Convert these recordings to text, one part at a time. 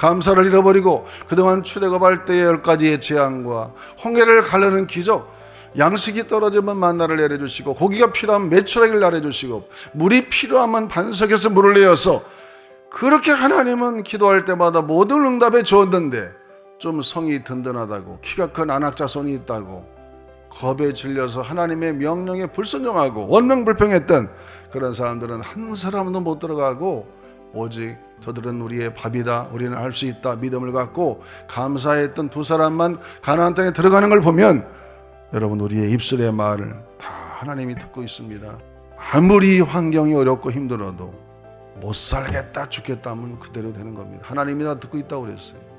감사를 잃어버리고 그동안 출애굽할 때의 열 가지의 재앙과 홍해를 가르는 기적 양식이 떨어지면 만나를 내려주시고 고기가 필요하면 메추라기를 내려주시고 물이 필요하면 반석에서 물을 내어서 그렇게 하나님은 기도할 때마다 모든 응답에 주었는데 좀 성이 든든하다고 키가 큰 안악자손이 있다고 겁에 질려서 하나님의 명령에 불순종하고 원명불평했던 그런 사람들은 한 사람도 못 들어가고 오직 저들은 우리의 밥이다. 우리는 할수 있다. 믿음을 갖고 감사했던 두 사람만 가나안 땅에 들어가는 걸 보면 여러분 우리의 입술의 말을 다 하나님이 듣고 있습니다. 아무리 환경이 어렵고 힘들어도 못 살겠다 죽겠다 하면 그대로 되는 겁니다. 하나님이 다 듣고 있다고 그랬어요.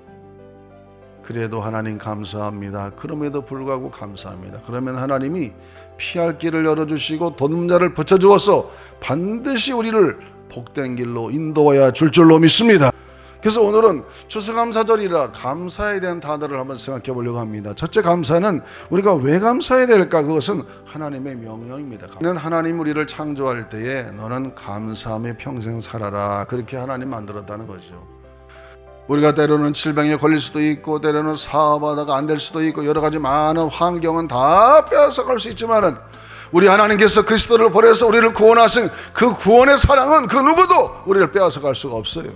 그래도 하나님 감사합니다. 그럼에도 불구하고 감사합니다. 그러면 하나님이 피할 길을 열어주시고 돈문자를 붙여주어서 반드시 우리를 복된 길로 인도하여 줄 줄로 믿습니다. 그래서 오늘은 추수감사절이라 감사에 대한 단어를 한번 생각해 보려고 합니다. 첫째 감사는 우리가 왜 감사해야 될까? 그것은 하나님의 명령입니다. 는 하나님 우리를 창조할 때에 너는 감사함에 평생 살아라. 그렇게 하나님 만들었다는 거죠. 우리가 때로는 질병에 걸릴 수도 있고 때로는 사업하다가 안 될 수도 있고 여러 가지 많은 환경은 다 빼앗아갈 수 있지만은 우리 하나님께서 그리스도를 보내서 우리를 구원하신 그 구원의 사랑은 그 누구도 우리를 빼앗아 갈 수가 없어요.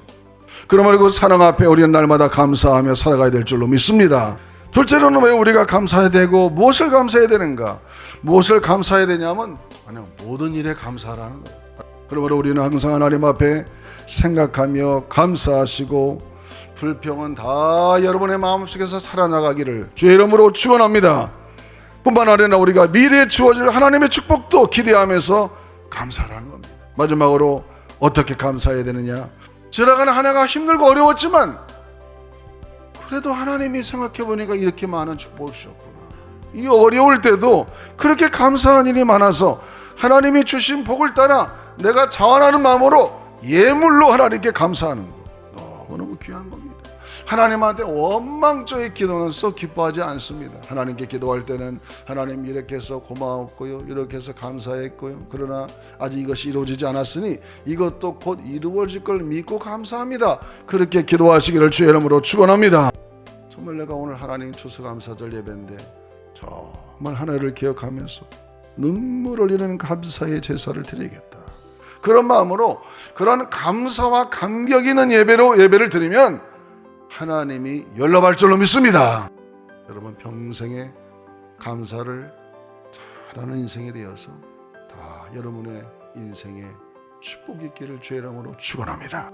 그러므로 그 사랑 앞에 우리는 날마다 감사하며 살아가야 될 줄로 믿습니다. 둘째로는 왜 우리가 감사해야 되고 무엇을 감사해야 되는가? 무엇을 감사해야 되냐면 그냥 모든 일에 감사하라는 거예요. 그러므로 우리는 항상 하나님 앞에 생각하며 감사하시고 불평은 다 여러분의 마음속에서 살아나가기를 주의 이름으로 축원합니다. 뿐만 아니라 우리가 미래에 주어질 하나님의 축복도 기대하면서 감사하는 겁니다. 마지막으로 어떻게 감사해야 되느냐? 지나가는 한 해가 힘들고 어려웠지만 그래도 하나님이 생각해 보니까 이렇게 많은 축복을 주셨구나. 이 어려울 때도 그렇게 감사한 일이 많아서 하나님이 주신 복을 따라 내가 자원하는 마음으로 예물로 하나님께 감사하는 거 너무 귀한 겁니다. 하나님한테 원망적인 기도는 썩 기뻐하지 않습니다. 하나님께 기도할 때는 하나님 이렇게 해서 고마웠고요. 이렇게 해서 감사했고요. 그러나 아직 이것이 이루어지지 않았으니 이것도 곧 이루어질 걸 믿고 감사합니다. 그렇게 기도하시기를 주의 이름으로 축원합니다. 정말 내가 오늘 하나님 추수감사절 예배인데 정말 하나를 기억하면서 눈물 흘리는 감사의 제사를 드리겠다. 그런 마음으로 그런 감사와 감격 있는 예배로 예배를 드리면 하나님이 연락할 줄로 믿습니다. 여러분 평생에 감사를 잘하는 인생이 되어서 다 여러분의 인생에 축복이 있기를 주의 이름으로 축원합니다.